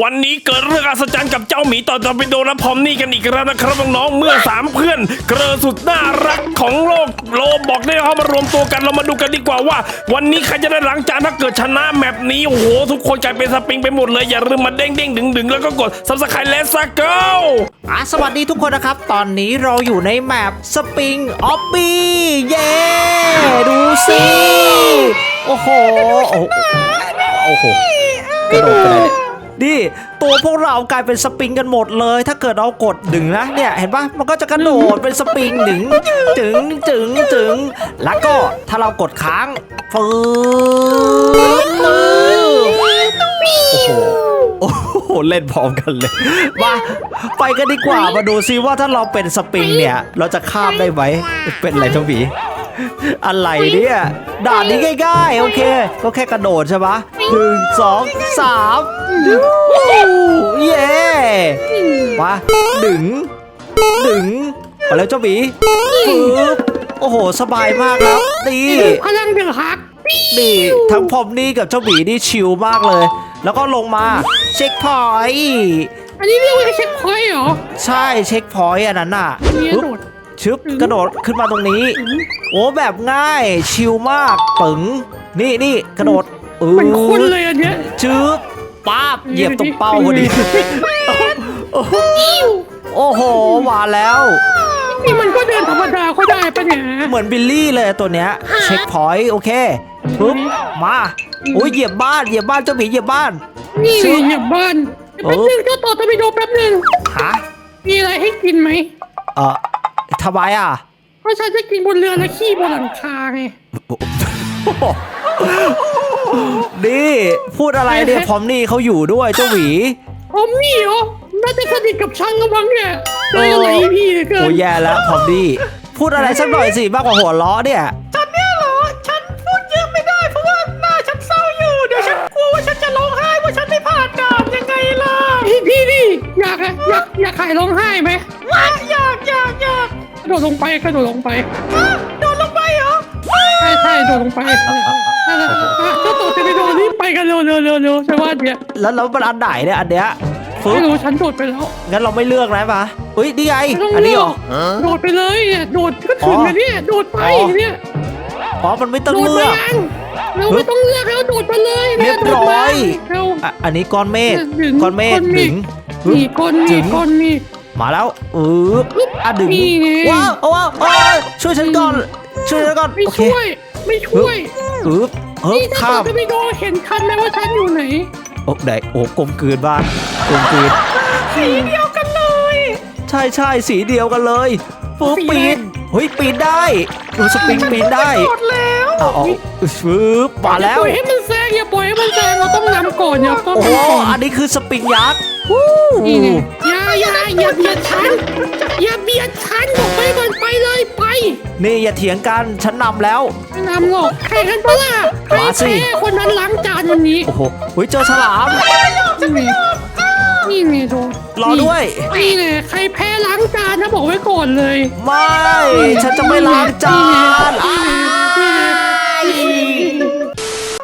วันนี้เกิดเรื่องอัศจรรย์กับเจ้าหมีต่อตอร์ปิโดและพอมนี่กันอีกแล้วนะครับน้องๆเมื่อสามเพื่อน เกลอสุดน่ารักของโลกโลบอกได้เข้ามารวมตัวกันเรามาดูกันดีกว่าว่า วันนี้ใครจะได้ล้างจานถ้าเกิดชนะแมปนี้โอ้โหทุกคนกลายเป็นสปริงไปหมดเลยอย่าลืมมาเด้งเด้งดึงดึงๆแล้วก็กดซับสไครต์และสเกิลอะสวัสดีทุกคนนะครับ ตอนนี้เราอยู่ในแมปสปริงออฟบี้เย้ดูสิโอ้โหโอ้โหโอ้โหกระโดดไปเลย นี่ตัวพวกเรากลายเป็นสปริงกันหมดเลย ถ้าเกิดเรากดดึงนะเนี่ยเห็นปะมันก็จะกระโดดเป็นสปริงดึงจึงจึงจึงแล้วก็ถ้าเรากดค้างฟืบฟืบโอ้โหโอ้โหเล่นพร้อมกันเลย มาไปกันดีกว่ามาดูซิว่าถ้าเราเป็นสปริงเนี่ย เราจะข้ามได้ไหมเป็นอะไรเจ้าหมี อะไรเนี่ยด่านนี้ง่ายๆ โอเค ก็แค่กระโดดใช่ปะหนึ่งสองสามเย้มาดึงดึงไปแล้วเจ้าหมีปึ๊บโอ้โห สบายมากครับดีพลังเดือดฮักนี่ทั้งพอมนี่กับเจ้าหมีนี่ชิลมากเลย แล้วก็ลงมาเช็คพอยต์อันนี้เรียกว่าเช็คพอยต์เหรอ ใช่เช็คพอยต์อันนั้นน่ะเนี่ยปึ๊บโดด ชึบกระโดดขึ้นมาตรงนี้ โอ้แบบง่ายชิลมากปึ๋งนี่นี่กระโดดอืเหมือนคนเลยอันเนี้ยชึบป้าบเหยียบตรงเป้าพอดีอิ้วโอ้โหมาแล้วนี่มันก็เดินธรรมดาก็ได้ปะเนี่ยเหมือนบิลลี่เลยตัวเนี้ยเช็คพอยต์โอเคปึ๊บมาโอ้ยเหยียบบ้านเหยียบบ้านเจ้าหมีเหยียบบ้าน นี่เลยเหยียบบ้านโอ้แป๊บนึงเจ้าต่อตะไปดูแป๊บนึงฮะมีอะไรให้กินไหมเออ ทำไมอะเพราะฉันจะกินบนเรือและขี้บนหลังคาไงนี่พูดอะไรเนี่ยพร้อมนี่เขาอยู่ด้วยเจ้าหวี ผมนี่เหรอน่าจะสนิทกับฉันกำลังเนี่ยเลยอะไรพี่เหลือเกิโอ้นแย่แล้วพร้อมนี่พูดอะไรสักหน่อยสิมากกว่าหัวล้อเนี่ยฉันเนี่ยเหรอ ฉันพูดเยอะไม่ได้เพราะว่าหน้าฉันเศร้าอยู่เดี๋ยวฉันกลัวว่าฉันจะร้องไห้ว่าฉันไม่ผ่านด่านยังไงล่ะพี่พี่นี่อยากอะอยากอยากขายร้องไห้ไหม โดดลงไปกระโดดลงไปโดดลงไปเหรอใช่ใช่โดดลงไปเจ้าต่อจะไปโดดรีบไปกันเร็วเร็วเร็วเร็วใช่ว่าเดี๋ยวแล้วแล้วมันอันไหนเนี่ยอันเนี้ยฟึ๊บไม่รู้ฉันโดดไปแล้วงั้นเราไม่เลือกนะปะเฮ้ยนี่ไงไม่ต้องอันนี้เลืเหรออกโดดไปเลยเนี่ยโดดก็ถึงนะเนี่ยโดดไปอ๋อเนี่ยอ๋อมันไม่ต้องโดดเลืไปอกยังเราไม่ต้องเลือกแล้วโดดไปเลยเรียบร้อยเร็วอะอันนี้ก้อนเมฆดึงก้อนเมฆก้อนเมฆดึงปึ๊บนี่ก้อนจึนี่งก้อนนี่ มาแล้วอืบอะดึงนี่ไง ว้าวว้าวว้าวช่วยฉันก่อนช่วยฉันก่อนไม่โอเคช่วย ไม่ช่วยอึ๊บเฮ้ยนี่ถ้าข้ามจะไปโดนเห็นคันไหมว่าฉันอยู่ไหนโอ้ไหนโอ้กลมกลืนบ้างกลมกลืนสีเดียวกันเลย ใช่ใช่สีเดียวกันเลยปุ๊บสีปีอะไรนเฮ้ยปีนได้ดูสปริงปีนได้หมดแล้วเอาเอาปึ๊บมาแล้วอย่าปล่อยให้มันแซง อย่าปล่อยให้มันแซงเราต้องนำก่อนอย่าต้องโอ้โหนำก่อนอันนี้คือสปริงยักษ์วู้นี่ไงอย่าอย่าอย่าเบียดฉันอย่าเบียดฉันบอกไปก่อนไปเลยไปนี่อย่าเถียงกันฉันนำแล้ว ไม่นำหรอกใครกันปะล่ะใครมาสิ แพ้คนนั้นล้างจานวันนี้โอ้โหเฮ้ยเจอฉลาม นี่ไงนี่ไงโดนรอด้วย นี่ไงใครแพ้ล้างจานนะบอกไว้ก่อนเลย ไม่ ฉันจะไม่ล้างจานอ้าย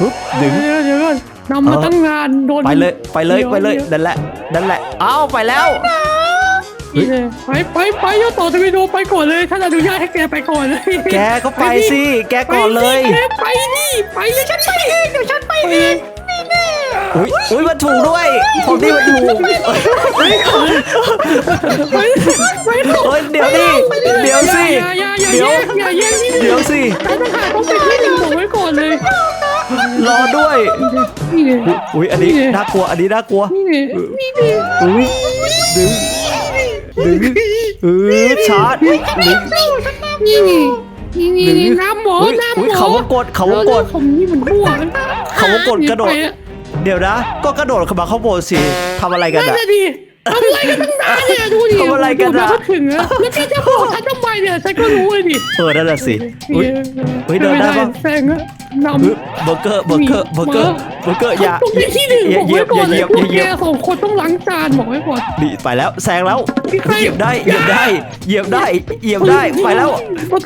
ฮึบดึงเดี๋ยวเดี๋ยวก่อนนำมาตั้งงานโดนไปเลยไปเลยดี๋วไปเลยดี๋วนั่นแหละนั่นแหละเอ้าไปแล้วนี่เลยไปไปไปเจ้าต่อจะไปดูไปก่อนเลยท่านอนุญาตให้แกไปก่อนเลยแกก็ไปสิแกไปก่อนเลยสิแกไปนี่ไปเลยฉันไปเองเดี๋ยวฉันไปเองนี่แน่อุ้ยอุ้ยมันถูกด้วยผมนี่มันถูกไปไปไปเถอะเฮ้ยเดี๋ยวดิเดี๋ยวสิอย่าอย่าอย่าเดี๋ยวแย่งอย่าแย่งนี่เดี๋ยวสิท่านทหารต้องเป็นที่หนึ่งบอกไว้ก่อนเลย รอด้วย นี่เลยอุ้ยอันนี้น่ากลัว อันนี้น่ากลัวนี่เลยนี่เลยอุ้ยดึงดึงเออชาร์จดึง นี่นี่นี่นี่ดึงนี่น้ำหมออุ้ยน้ำหมอุ้อเขาว่ากดเขาว่ากดผมนี่มันบ้วเขาว่ากดกระโดด เดี๋ยวนะ ก็กระโดดขึ้นมาข้างบนสิทำอะไรกันนั่นอะน่ะดิ ทำอะไรกันตั้งนานเนี่ยดูดิทำอะไรกันอะ ดูมาถึงอะแล้วพี่จะบอกฉันทำไมเนี่ยฉันก็รู้เลยดิเออนั่นแหละสิอุ้ยเฮ้ยเดินได้ปะแซงอะนเฮ้ยเบอร์เกอร์เบอร์เกอร์เบอร์เกอร์เบอร์เกอร์อย่าำตรงนี้ที่หนึ่งอย่าบอกเหยียไว้บก่ออนย่าเหเลยียยบพวอกย่าเหแกยียบสองคนต้องล้างจานบอกไว้ก่อน นี่ไปแล้วแซงแล้วพี่ใคร เหยียบได้เหยียบได้เหยียบได้เหยียบได้ไปแล้ว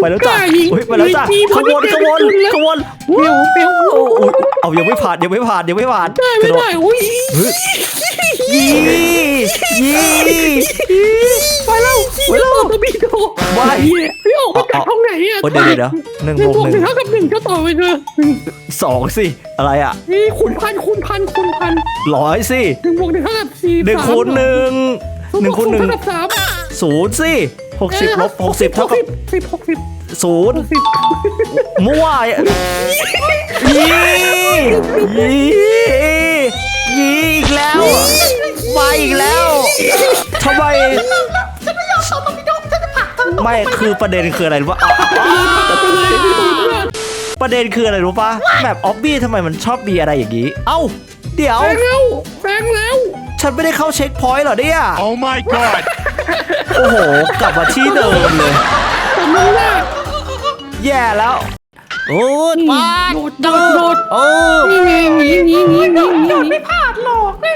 ไปแล้วจ้ะเฮ้ยไปแล้วจ้ะขบวนขบวนขบวนเปียวเปียวโอ้โหเอายังไม่ผ่านยังไม่ผ่านยังไม่ผ่านได้ไม่ได้อุ้ยยี่ ยี่ไปแล้วไปแล้วต่อตะบีโดว้ายพี่ออกมาจากห้องไหนอะโอ้เดี๋ยวเดี๋ยวหนึ่งหนึ่บงวกบวกหนึ่งเท่ากับหนึ่งก็ต่อไปเลยสองสิอะไรอะนี่คูณพันคูณพันคูณพันร้อยสิหนึ่งบวกหนึ่งเท่ากับสี่หนึ่งคูณหนึ่งหนึ่งคูณหนึ่งเท่ากับสามศูนย์สิหกสิบลบหกสิบเท่ากับสิบหกสิบศูนย์มั่วยี่ยี่ยี่ อีกแล้วทำไมฉันไม่ยอมตอบตะบีโดฉันจะผลักเธอไม่คือประเด็นคืออะไรรู้ปะอะอะอะไปเลยพี่ตูนเพื่อนประเด็นคืออะไรรู้ปะแบบออบบี้ทำไมมันชอบมีอะไรอย่างนี้ เอ้า เดี๋ยวแซงแล้วแซงแล้ว ฉันไม่ได้เข้าเช็คพอยต์เหรอเนี่ย Oh my god โอ้โห กลับมาที่เดิมเลยแต่มึงน่ะแย่แล้ว โอ้ยนี่ปาโดดโดดโดดโอ้ นี่ไงหนีหนีหนีหนีหนีไม่พลาด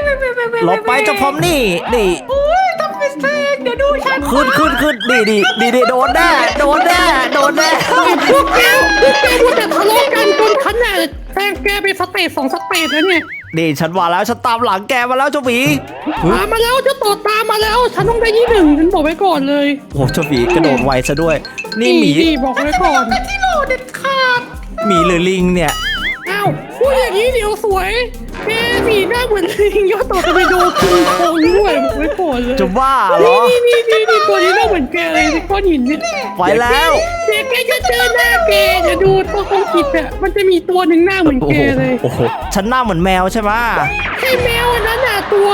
หรอกหลบไปเจ้าพร้อมนี่นี่โอ้ยทำเป็นแซงเดี๋ยวดูฉันขึ้นขึ้นขึ้นนี่นี่นี่นี่โดนแน่โดนแน่โดนแน่พวกแกพวกแกมัวแต่ทะเลาะกันจนฉันน่ะแซงแกไปสเตจสองสเตจแล้วเนี่ยนี่ฉันมาแล้วฉันตามหลังแกมาแล้วเจ้าหมีตามมาแล้วเจะต่อตามมาแล้ว ฉันต้องได้ที่หนึ่งฉันบอกไว้ก่อนเลยโอ้โหเจ้าหมีกระโดดไวซะด้วย นี่หมีดีบอกไว้ก่อนที่โหลเด็ดขาดหมีหรือลิงเนี่ยอ้าวพูดอย่างนี้เดี๋ยวสวย แกสีหน้าเหมือนลิงยอดต่อจะไปดูคิงคองด้วยบอกไว้ก่อนเลยจะบ้าเหรอ นี่นี่นี่นี่ตัวนี้หน้าเหมือนแกเลยก้อนหินเนี่ยไปแล้ว เดี๋ยวแกจะเจอหน้าแกเดี๋ยวดูตัวคงกิดอะมันจะมีตัวหนึ่งหน้าเหมือนโอ้แกโหเลยโอ้โหฉันหน้าเหมือนแมวใช่ไหมไอ้แมวอันนั้นน่ะตัว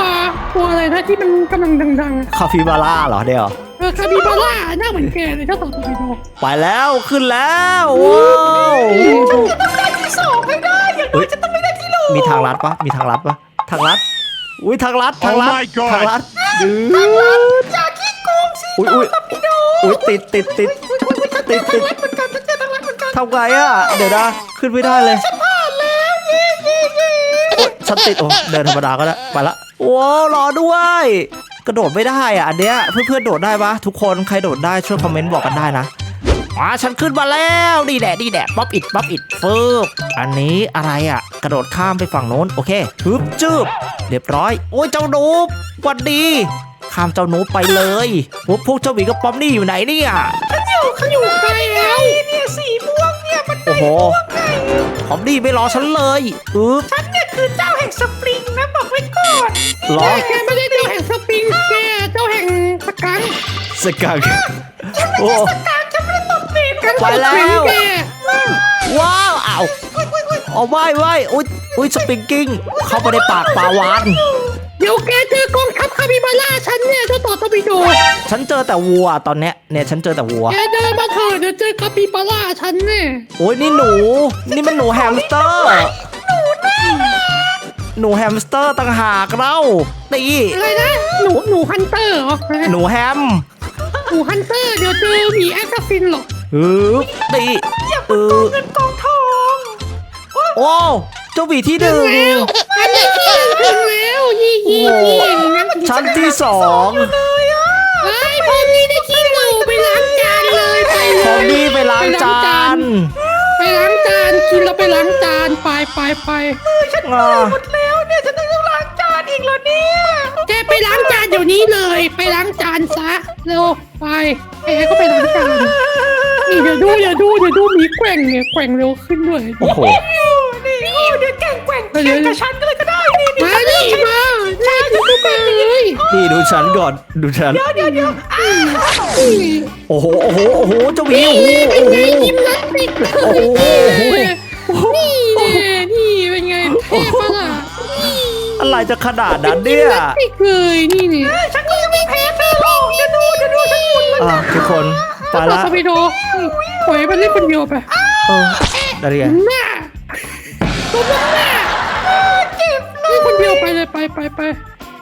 ตัวอะไรนะที่มันกำลังดังๆอะคาฟิบาร่าเหรอเดี๋ยว เออคาบิบาร่าหน้าเหมือนแกเลยเจ้าต่อตัวไปดูไปแล้วขึ้นแล้วว้าว จะต้องได้ที่สองให้ได้ อย่างน้อยจะต้องไม่ได้ที่โหล มีทางลัดปะมีทางลัดปะทางลัด อุ้ยทางลัดทางลัด Oh my god ทางลัดดื้ออย่าขี้โกงสิอุ้ยอุ้ยตอปิโดอุ้ยติดติดติดติดติดเหมือนกันจะทางรัฐเหมือนกันทำไงอะ เดี๋ยวนะขึ้นไม่ได้เลยผ่านแล้วเย่เย่เย่โอ๊ยฉันติดโอ้เดินธรรมดาก็ได้ไปละว้าวรอด้วย กระโดดไม่ได้อะอันเนี้ยเพื่อนๆโดดได้ปะทุกคนใครโดดได้ช่วยคอมเมนต์บอกกันได้นะ อ่าฉันขึ้นมาแล้วนี่แหละนี่แหละป๊อปอิดป๊อปอิดฟึบอันนี้อะไรอะ กระโดดข้ามไปฝั่งโน้นโอเคฮึบจืบเรียบร้อย โอ้ยเจ้าหนูหวัดดีข้ามเจ้าหนูไปเลยพวกพวกเจ้าหวีกับป๊อปนี่อยู่ไหนเนี่ยฉันอยู่ฉันอยู่ไกลแล้วเนี่ยสีม่วงเนี่ยมันโอ้โหป๊อปนี่ไม่รอฉันเลยอึ๊บฉันเนี่ยคือเจ้าแห่งสปริงนะบอกไว้ก่อนรอแกไม่ได้เจ้าแห่งสปริงแกเจ้าแห่งสกังสกังโอ้ ไปแล้วแกว้าวอ้าวเอาไว้ไว้อุ้ยอุ้ยสปริงกิ้งเข้าไปในปากปลาวานเดี๋ยวแกเจอกองทัพคาบิบาร่าฉันเนี่ยเจ้าต่อตบิโดฉันเจอแต่วัวตอนเนี้ยเนี่ยฉันเจอแต่วัวแกเดินมาเถอะเดี๋ยวเจอคาปิบาร่าฉันเนี่ยโอ้ยนี่หนู นี่มันหนูแฮมสเตอร์หนูแฮมสเตอร์ต่างหากเราตีอะไรนะหนูหนูฮันเตอร์เหรอหนูแฮมหนูฮันเตอร์เดี๋ยวเจอหมีแอสซัสซินหรอก ฮึบตีเออเงินกองทองโอ้เจ้าหวีที่หนึ่งแล้วอันนี้ที่หนึ่งถึงแล้วยี่ยี่ยี่งั้นชั้นที่สองเลยอะไอ้พอนี่ได้ที่หนึ่งไปล้างจานเลยไปพอมี่ไปล้างจานไปล้างจานกินแล้วไปล้างจานไปไปไปฉันอ่าหมดแล้วเนี่ยฉันต้องล้างจานอีกแล้วเนี่ยแกไปล้างจานเดี๋ยวนี้เลย ไปล้างจานซะเร็วไปแกก็ไปล้างจาน นี่เดี๋ยวดูเดี๋ยวดูเดี๋ยวดูหมีแกว่งเนี่ยแกว่งเร็วขึ้นด้วยโอ้โห นี่เดี๋ยวแกงแกว่งแข่งกับฉันก็เลยก็ได้นี่มาดิมาใช่ดูไปเลยนี่ดูฉันก่อนดูฉัน เดี๋ยวเดี๋ยวเดี๋ยวโอ้โหโอ้โหโอ้โหเจ้าหวีนี่โอ้โหเป็นโอ้ไงโหยิมนาสติกโอ้โหนี่แน่นี่เป็นไงเท่ปะล่ะอะไรจะขนาดนั้นเนี่ยยิมนาสติกเลยนี่นี่ฉันก็ยังไม่แพ้เธอหรอกจะดูจะดูฉันหมุนแล้วอะทุกคนไปละสปีโด ปล่อยมันเล่นคนเดียวไปเอออะไรกันหน้าตัวหน้าเจ็บเลยคนเดียวไปเลยไปไปไป